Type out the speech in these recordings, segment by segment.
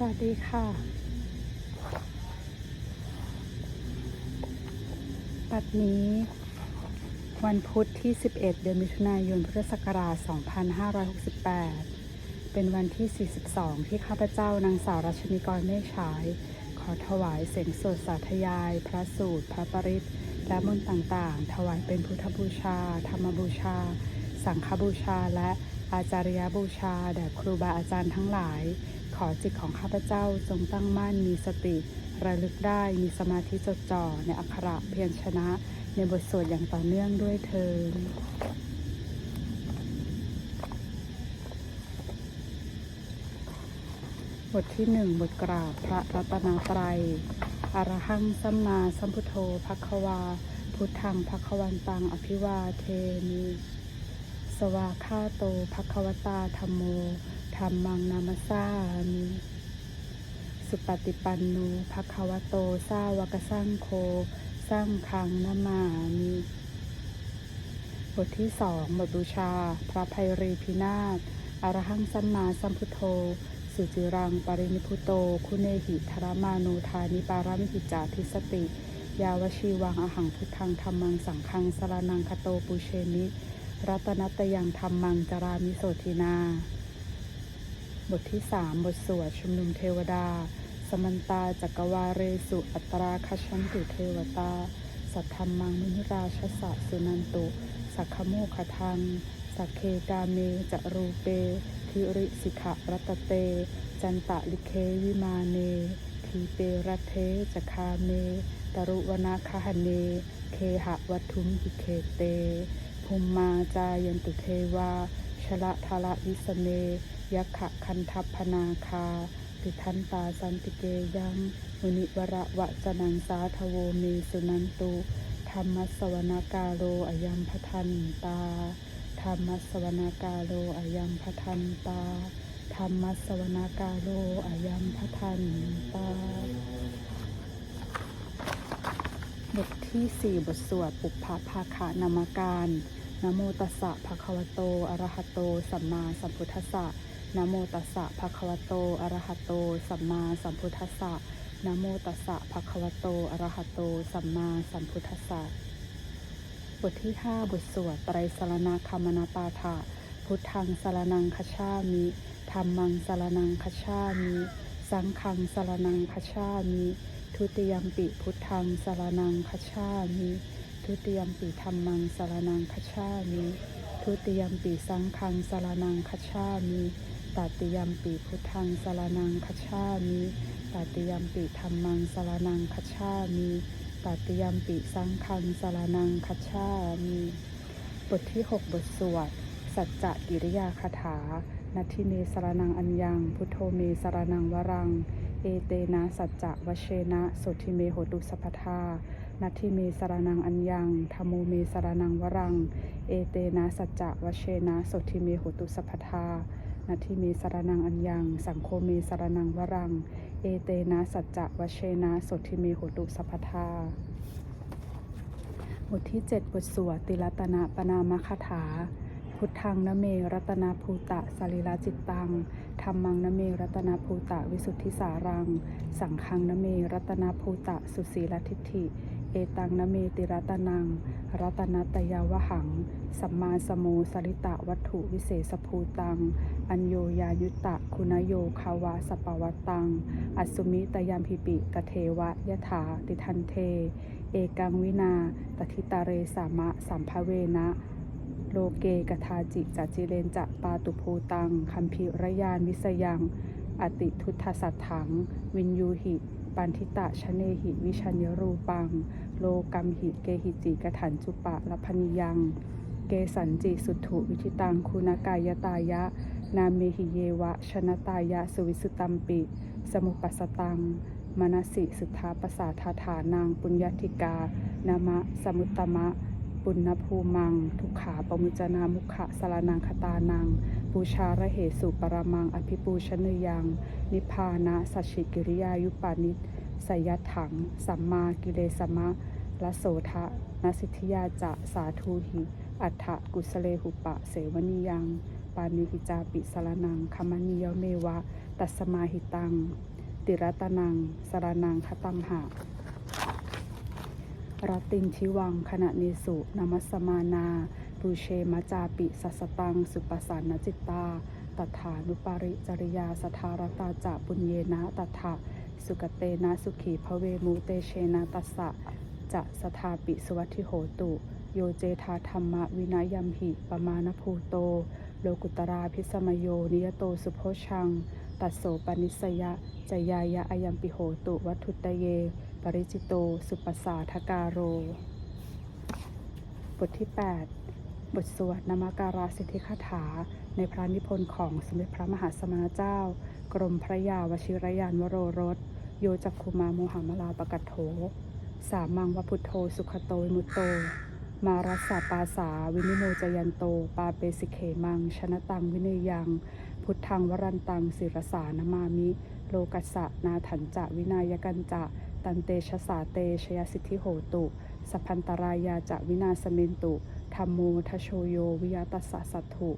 สวัสดีค่ะ ปัดนี้ วันพุธที่ 11 เดือนมิถุนายน พุทธศักราช 2568 เป็นวันที่ 42 ที่ข้าพเจ้านางสาวรัชนีกรเมฆฉาย ขอถวายเสียงสดสาธยาย พระสูตร พระปริตและมนต์ต่างๆ ถวายเป็นพุทธบูชา ธรรมบูชา สังฆบูชา และอาจารยบูชา แด่ครูบาอาจารย์ทั้งหลาย ขอจิตของข้าพเจ้าจงตั้งมั่นมีสติ ระลึกได้มีสมาธิจดจ่อในอักขระเพียรชนะ ในบทสวดอย่างต่อเนื่องด้วยเทินบทที่หนึ่งบทกราบพระรัตนตรัย อรหังสัมมาสัมพุทโธภควา พุทธังภควันตังอภิวาเทมิ สวาคาโตภควตาธรรมโม ธรรมังนามสสามิสุปฏิปันโนภควโตสาวกสร้างโคสร้างคังนามามิบทที่สองบทบูชา พระภัยรีพินาศอรหังสัมมาสัมพุทโธ สุจิรังปรินิพุโต คุเนหิธรมานุธานิปารมิหิจาทิสติ ยาวชีวังอหังพุทธังธรรมังสังฆังสรนังคโตปุเชมิรัตนัตยังธรรมังจารามิโสทินา บทที่สามบทสวดชุมนุมเทวดา สมันตาจักรวาเรสุอัตราคชันตุเทวตา สัทธรรมังมุนิราชสะสุนันตุ สักขโมคทัง สักเคกาเมจรูเปทิริสิขะรัตเต จันตะลิเควิมาเน ทีเปรัตเทจคาเม ตรุวนาคหเน เคหะวัตุมหิเคเต ภูมมาจายันตุเทวาชละทละวิสเม ยักขะคันทัพพนาคา ติทันตาสันติเกยังมุนิวระวะจนังสาทโวเมสุนันตุธรรมสวนากาโลอายัมพทันตาธรรมสวนากาโลอายัมพทันตาธรรมสวนากาโลอายัมพทันตาบทที่ 4 บทสวดปุพพภาคะนามการนโมตัสสะภะคะวะโต อะระหะโต สัมมาสัมพุทธัสสะ นะโมตัสสะภะคะวะโต อะระหะโต สัมมาสัมพุทธัสสะนะโมตัสสะภะคะวะโต อะระหะโต สัมมาสัมพุทธัสสะ บทที่ 5 บทสวดไตรสรณคามนาปาฐะพุทธังสรนังคชามิธรรมังสรนังคชามิ สังฆังสรนังคชามิ ทุติยมปิพุทธังสรนังคชามิ ทุติยมปิธรรมังสรนังคชามิ ทุติยมปิสังฆังสรนังคชามิ ตติยมปิพุทธังสรนังคชามิตติยมปิธรรมังสรนังคชามิตติยมปิสังฆังสรนังคชามิบทที่ 6 บทสวด สัจจะกิริยาคาถานัตทิเมสรนังอัญญัง พุทโธเมสรนังวรัง เอเตนะสัจจะวเชนะโสทิเมโหตุสัพทานัตทิเมสรนังอัญญังธรรมโมเมสรนังวรัง เอเตนะสัจจะวเชนะโสทิเมโหตุสัพทา นัตทิเมสารนังอัญญัง สังโฆเมสารนังวรัง เอเตนะสัจจะวเชนะโสทิเมโหตุสัพพทาบทที่ 7 บทสวดติรัตนะปนามคาถา พุทธังนเมรัตนาภูตะสรีระจิตตังธรรมังนเมรัตนาภูตะวิสุทธิสารัง สังฆังนเมรัตนาภูตะสุสีลทิฏฐิ เอตังนเมติรัตนัง รัตนัตยาวหัง สัมมาสโมสริตะวัตถุวิเศษภูตัง อัญโยยายุตตะคุณโยคาวาสปวัตตังอสสุมิตยามพิปิตเทวะยะถาติทันเท เอกังวินาตทิตาเรสามะสัมภเวนะ โลเกกทาจิจัจิเลนจะปาตุภูตังคัมพิรยานวิสยัง อติทุทธสัตถัง วินยูหิปันทิตะชะเนหิวิชัญญรูปัง โลกัมหิเกหิจิกถันจุปะละพนิยัง เกสันจิสุถุวิชิตังคุณากายตายะ นาเมหิเยวะ ชนะตายะสุวิสุตัมปิ สมุปัสตังมนสิสุทธาปสาทาฐานังปุญญาธิกา นามะ สมุตตมะ ปุณณภูมัง ทุกขาปมุจนามุขะสารนังคตานัง ปูชาระเหสุปรมังอภิปูชนยัง นิพานะสัชิกิริยายุปานิสยถัง สัมมากิเลสมะละโสทะนสิทธิยาจะสาธุหิ อัฏฐกุสเลหุปะเสวนิยัง ปานิหิจาปิสารนังคมนิยเมวะ ตัสมาหิตัง ติรัตนังสารนังคตังหะรตินทิวังขณะเนสุนามัสมานา ปูเชมาจาปิสัสตัง สุปสานจิตตาตถานุปาริจริยาสทารตาจะปุญเยนะตถะสุกเตนะสุขีพระเวมุเตเชนะตัสสะจะสทาปิสวัตถิโหตุ โยเจธาธรรมวินายัมหิปมาณภูโต โลกุตราพิสมโยนิยโตสุโพชัง ตัสโสปนิสยะจยายะอายัมปิโหตุ วัตถุตเย ปริจิโต สุปสาทกาโร บทที่ 8 บทสวดนามการาสิทธิคาถา ในพระนิพนธ์ของสมเด็จพระมหาสมณเจ้า กรมพระยาวชิรยานวโรรส โยจักคุมาโมหามลาปกัตโถ สามังวพุทโธสุขโตมุตโต มารัสสะปาสาวินิโมจยันโต ปาเปสิเขมัง ชนะตังวินยัง พุทธังวรันตังศิรสานมามิ โลกัสสะนาถันจะวินายกันจะ ตันเตชะสาเตชยสิทธิโหตุ สัพพันตรายาจะวินาสเมนตุ ธรรมโมทโชโยวิยาตัสสะสัตถุ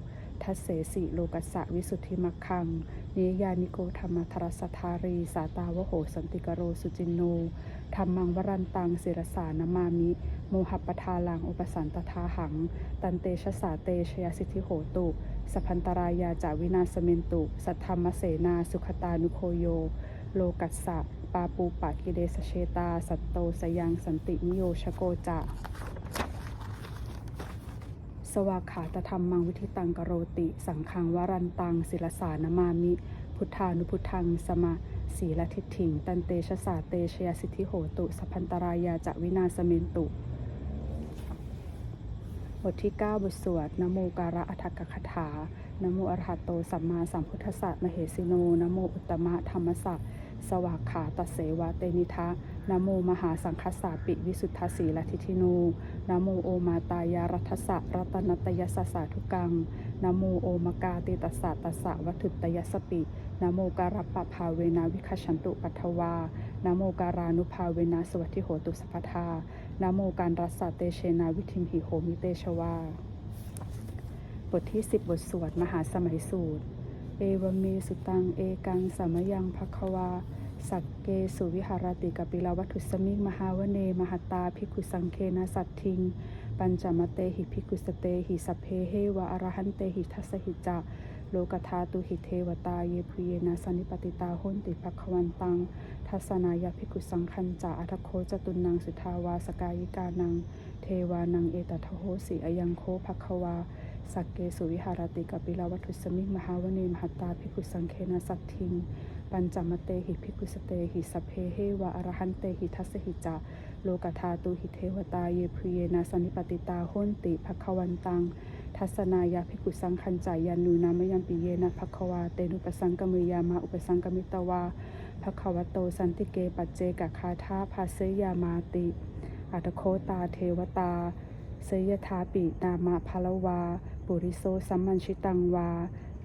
ทัสเสสิโลกัสสะวิสุทธิมัคคัง นิยานิโกธรรมทรสทารี สาตาวโหสันติกโรสุจินโนธรรมังวรันตังศิรสานมามิ โมหปทาลังอุปสันตทาหัง ตันเตชะสาเตชยสิทธิโหตุสพันตรายาจาวินาสเมนตุ สัทธรรมเสนาสุขตานุโคโย โลกัสสะปาปูปะกิเลสเชตา สัตโตสยังสันตินิโยชโกจะ สวากขาตธรรมมังวิธิตังกโรติ สังขังวรันตังศิลสานมามิ พุทธานุพุทธังสมาสีละทิฏฐิง ตันเตชะสาเตชยสิทธิโหตุ สัพพันตรายาจะวินาสเมนตุ บทที่ 9 บทสวดนโมการะอัฏฐกคถานโมอรหัตโตสัมมาสัมพุทธัสสะมเหสิโนนโมอุตตมะธรรมสัส สวากขาตัสเสวะเตนิทะนโมมหาสังคสาปิวิสุทธสีลทิทิโนนโมโอมาตายารัทธสะรัตนตยสสสาทุกังนโมโอมกาติตสะตสะวัตถุตยสปินโมการัปะภาเวนาวิคัชันตุปัทวานโมการานุภาเวนาสวัสทิโหตุสัพทานโมการรัสสะเตเชนาวิธิมหิโหมิเตชวา บทที่ 10 บทสวดมหาสมัยสูตร เอวเมสุตัง เอกังสามยังภควา สักเกสุวิหารติกปิลาวัตถุสมิงมหาวเน มหตาภิกขุสังเคนะสัตทิง ปัญจมเตหิภิกขุสเตหิสัพเพเฮวะอรหันเตหิทัสหิจะโลกธาตุหิเทวตาเยพุเยนะสันิปติตาหุนติภควันตัง ทัสนายภิกขุสังคัญจะอัทโคจตุนังสุทาวาสกายิกานัง เทวานังเอตทโหสิอยังโคภควา สักเกสุวิหารติกปิลาวัตุสมิงมหาวเนมหัตตาภิกุสังเคนะสัตทิง ปัญจมเตหิภิกุสเตหิสเพเฮวะอรหันเตหิทัสสหิจะโลกธาตุหิเทวตาเยพุเยนะสันนิปติตาโหนติภควันตัง ทัศนายาภิกุสังคัญจายันูนามยัมปิเยนะภควาเตนุปสังกมิยามาอุปสังกมิตวาภควโตสันติเกปัจเจกคาทาภาเสยามาติอัตโคตาเทวตา เสยทาปินามะพาลวา ปุริโซสัมมัญชิตังวา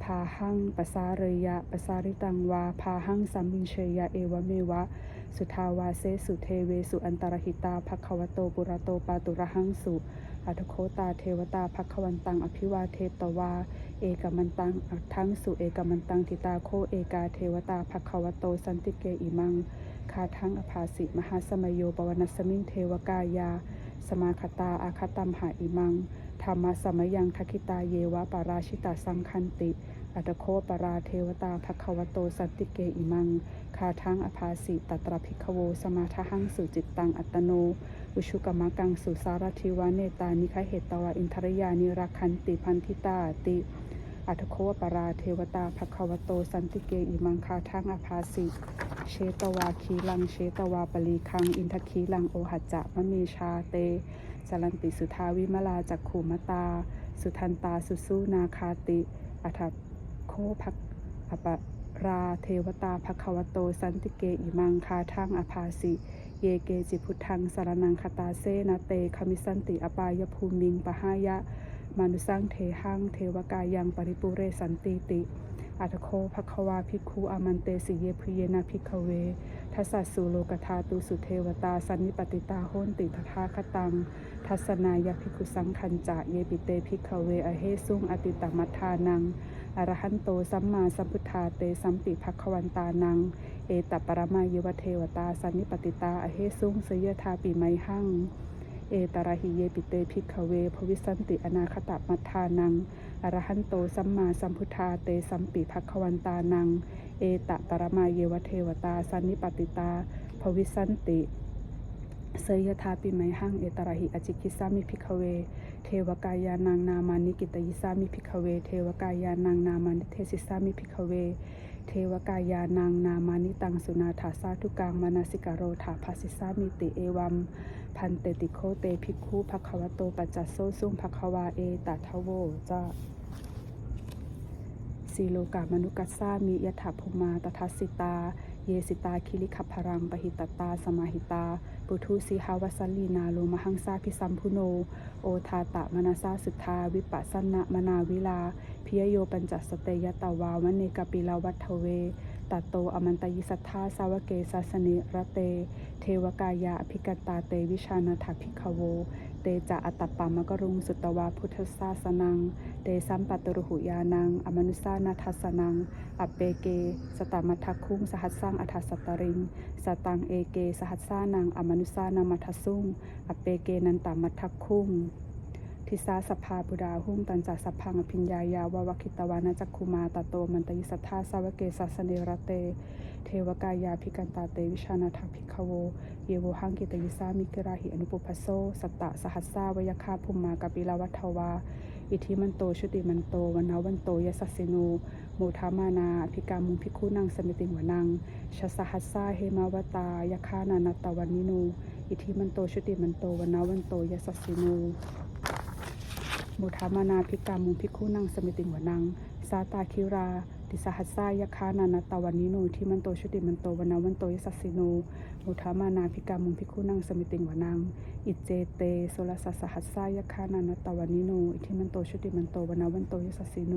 พาหังปสาเรยะปสาริตังวา พาหังสัมมินเชยะเอวเมวะ สุทาวาเซสุเทเวสุอันตรหิตาภควโตปุระโตปาตุระหังสุอัตโคตาเทวตาภควันตังอภิวาเทตวา เอกมันตังอัตถังสุเอกมันตังทิตาโคเอกาเทวตาภควโตสันติเกอิมังคาทังอภาสิมหาสมโยปวนัสมิงเทวกายา สมาคตาอาคตัมหาอิมัง ธรรมะสมยังทักิตาเยวะปาราชิตาสังคันติ อัตโคปราเทวตาภควโตสันติเกอิมัง คาทังอภาสิตตรพิกโว สมาทหังสุจิตตังอัตโน อุชุกมะกังสุสารทิวะเนตานิคเหตวะอินทรยานิรักขันติพันธิตาติ อัตโควปราเทวตาภควโตสันติเกอิมังคาทังอภาสิเชตวาคีลังเชตวาปลีคัง อินทคีลังโอหัจจะมะเมชาเตจรันติสุทาวิมลาจักขุมตา สุทันตาสุสุนาคาติ อัฏฐโคภักอปราเทวตาภควโตสันติเกอิมังคาทังอภาสิเยเกจิพุทธังสารนังคตาเซนาเตคมิสันติอปายภูมิงปะหายะ มานุสังเทหังเทวกายังปริปุเรสันติติอัตโคภควาภิกขุอามันเตสิเยพริเยนาภิกขเวทัสสุโลกธาตุสุเทวตาสันนิปติตาโหนติทธาคตัง ทัศนายภิกขุสังคัญจะเยปิเตภิกขเวอเหสุงอติตมัทานังอรหันโตสัมมาสัมพุทธาเตสัมปิภควันตานัง เอตปรมายวเทวตาสันนิปติตาอเหสุงเสยธาปิไมหัง เอตระหิเยปิเตภิกเวภวิสันติอนาคตมัทธานัง อรหันโตสัมมาสัมพุทธาเตสัมปิภควันตานัง เอตตรมาเยวเทวตาสันนิปติตาภวิสันติ เสยธาปิไมหังเอตระหิอจิกิสามิภิกเว เทวกายานังนามานิกิตยิสามิภิกเว เทวกายานังนามานิเทศิสามิภิกเว เทวกายานังนามานิตังสุนาถาสาทุกังมานาสิกาโรถาภาสิสามิติเอวัม พันเตติโคเตภิกขุภควโตปัจจัสโซซุงภควาเอตัทโวจะสีโลกามนุกัสสามิยถาภูมาตทัสสิตา เยสิตาคิริขพรังปหิตตาสมาหิตา ปุถุสีหาวสัลลีนาโลมหังสาพิสัมพุโน โอทาตะมนาสาสุทธาวิปัสสนะมนาวิลาพิยโยปัญจสเตยตาวาวเนกปิลาวัทเวตัตโตอมันตยิสัทธาสาวเกสาสนิระเต เทวกายาภิกันตาเตวิชานาถาภิกขโว เตจะอัตตปามกรุงสุตวาพุทธศาสนัง เตสัมปัตตรุหุยานัง อมนุสานาทัสนัง อัปเปเก สตามัทักคุงสหัสสังอัทัสตริง สตังเอเก สหัสสานัง อมนุสานามัทสุงอัปเปเกนันตามัททักคุง ทิสาสภาบุดาหุ่งตันจัสพังอภิญญายาวาวคิตวานาจักคุมาตโตมันตยิสัทธาสาวเกสัสเนรเต เทวกายาภิกันตาเตวิชานาถาภิกขโว เยโวหังกิตยิสามิกราหิอนุปุพโสสัตตะสหัสสาวยคาภุมมากปิลาวัทวา อิทิมันโตชุติมันโตวันนาวันโตยสัสสินูโมทามานาอภิกามุงภิกุนังสมิติงวนังชสหัสสาเฮมาวตายคานานตตวันนินู อิทิมันโตชุติมันโตวันนาวันโตยสัสสินู มุทามานาภิกามุงภิกขุนังสมิติงวนังสาตาคิราติสหัสสายคานานาตาวันนิโนที่มันโตชุติมันโตวนาวันโตยสัสสิโนมุทามานาภิกามุงภิกขุนังสมิติงวนังอิเจเตโสลสัสสหัสสายคานานาตาวันนิโนอิทิมันโตชุติมันโตวนาวันโตยสัสสิโน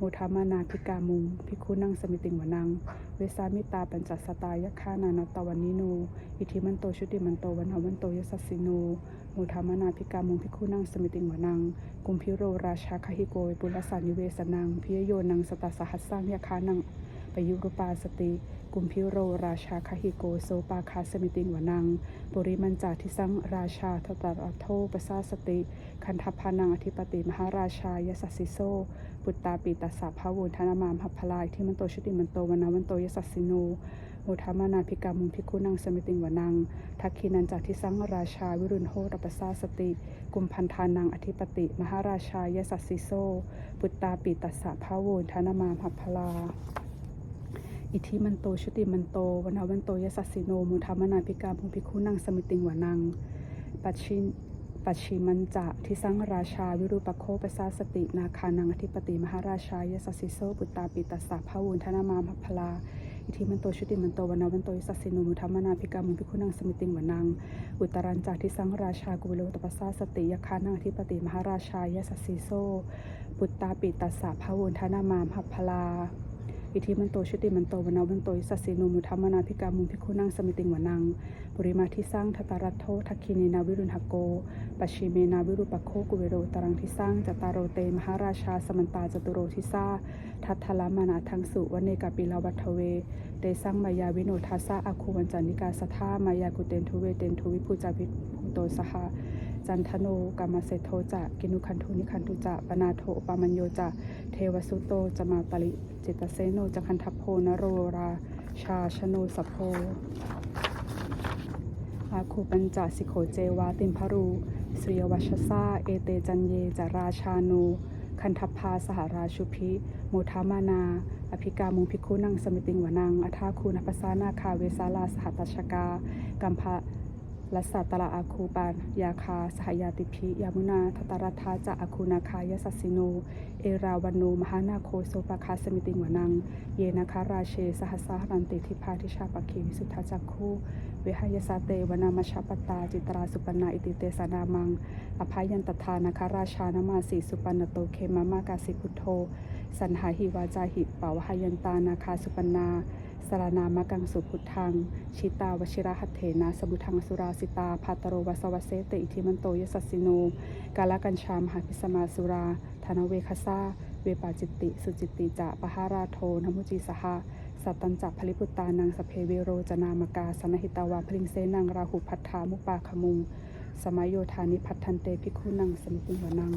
มุทามานาภิกามุงภิกขุนังสมิติงวนังเวสามิตาปัญจสตายคานานาตาวันนิโนอิทิมันโตชุติมันโตวนาวันโตยสัสสิโน มุทามานาภิกามุงภิกขุนังสมิติงวนัง กุมพิโรราชาคหิโกยปุรสานิเวสนังพิยโยนังสตาสหัสสังยาคานังปยุรุปาสติ กุมพิโรราชาคหิโกโซปาคาสมิติงวนังปุริมันจาทิสังราชาทตรโทปสาสติ คันทพานังอธิปติมหาราชายสัสสิโซปุตตาปิตัสสะภาวุนธนามามหัพพลายที่มันโตชุติมันโตวนาวันโตยสัสสิโน มุทามานาภิกามุงภิกขุนังสมิติงวนัง ทักขีนันจากทิสังราชาวิรุณโหรปสาสติ กุมพันธานังอธิปติ มหาราชายสัสสิโซ ปุตตาปิตัสสะภาวุนธนามามหัพพลาอิทิมันโตชุติมันโตวันาวันโตยสัสสิโนมุทามนาภิกามุงภิกขุนังสมิติงวนังปัจฉินปัจฉิมันจะทิสังราชาวิรูปโคปสาสตินาคานังอธิปติมหาราชายสัสสิโซปุตตาปิตัสสะภาวุนธนามามหัพพลา ทิมันโตชุติมันโตวันนาวันโตยสัสสิโนมุทัมมนาภิกามุงภิกขุนังสมิติงวนัง อุตรันจากที่สังราชากุเวโลตปัสสาสติยคานังอธิปติมหาราชายสัสสิโซปุตตาปิตัสสะภาวุนธนามามหัพพลา อิทิมันโตชุติมันโตวันนาวันโตยสัสสิโนมุทัมมนาภิกามุงภิกขุนังสมิติงวนังปริมาทิสร้างทัตตารัตโททักคินีนาวิรุณหโกปชิเมนาวิรุปโคกุเวโรตรังทิสร้างจตารโรเตมหาราชาสมันตาจตุโรทิสาทัตทลามานาทังสุวันเนกาปิลาวัทเวเตสังมายาวิโนทัสสะอาคูวันจันิกาสทามายากุเตนทุเวเตนทุวิภูจาวิภ โตสหจันทโนกามเสโทจะกินุคันทุนิคันทุจะปนาโทปามัญโยจะเทวสุโตจะมาปริจิตเสโนจะคันทัพโพนโรราชาชโนสโพอาคูปัญจสิโขเจวาติมพรูสรียวัชซาเอเตจันเยจาราชานูคันทัพพาสหราชุพิโมทามานา อภิกามุงภิกุนังสมิติงวนัง อทาคูนภาษานาคาเวสาลาสหัตตชกา กัมภะ ลัสสตระอาคูปานยาคาสหยาติพิยามุนาทตรัฐาจะอาคูนาคายสัสสิโน เอราวันโนมหานาโคโสปะคาสมิติงวนัง เยนาคาราเชสหัสสารันติทิพาทิชาปะคีวิสุทธาจักคูเวหายสาเตวนามชาปตาจิตราสุปนาอิติเตสนามัง อภัยยันตทานาคาราชานามาสีสุปนโตเคมามากาสิพุทโธสันหาหิวาจาหิปาวหายันตานาคาสุปนา สารนามกังสุพุทธัง ชิตาวชิระหัตเถนะสมุทังสุราสิตาพาตโรวัสวเสเตอิทิมันโตยสัสสิโนกาลกัญชามหาพิสมาสุราธนเวคซาเวปาจิตติสุจิตติจะปหาราโทนมุจิสหะสัตตัญจักพลิปุตตานังสเพเวโรจนามกาสนหิตาวาพลิงเสนังราหุพัทธามุปาขมุง สมัยโยธานิพัทธันเตภิกขุนังสมิติวนัง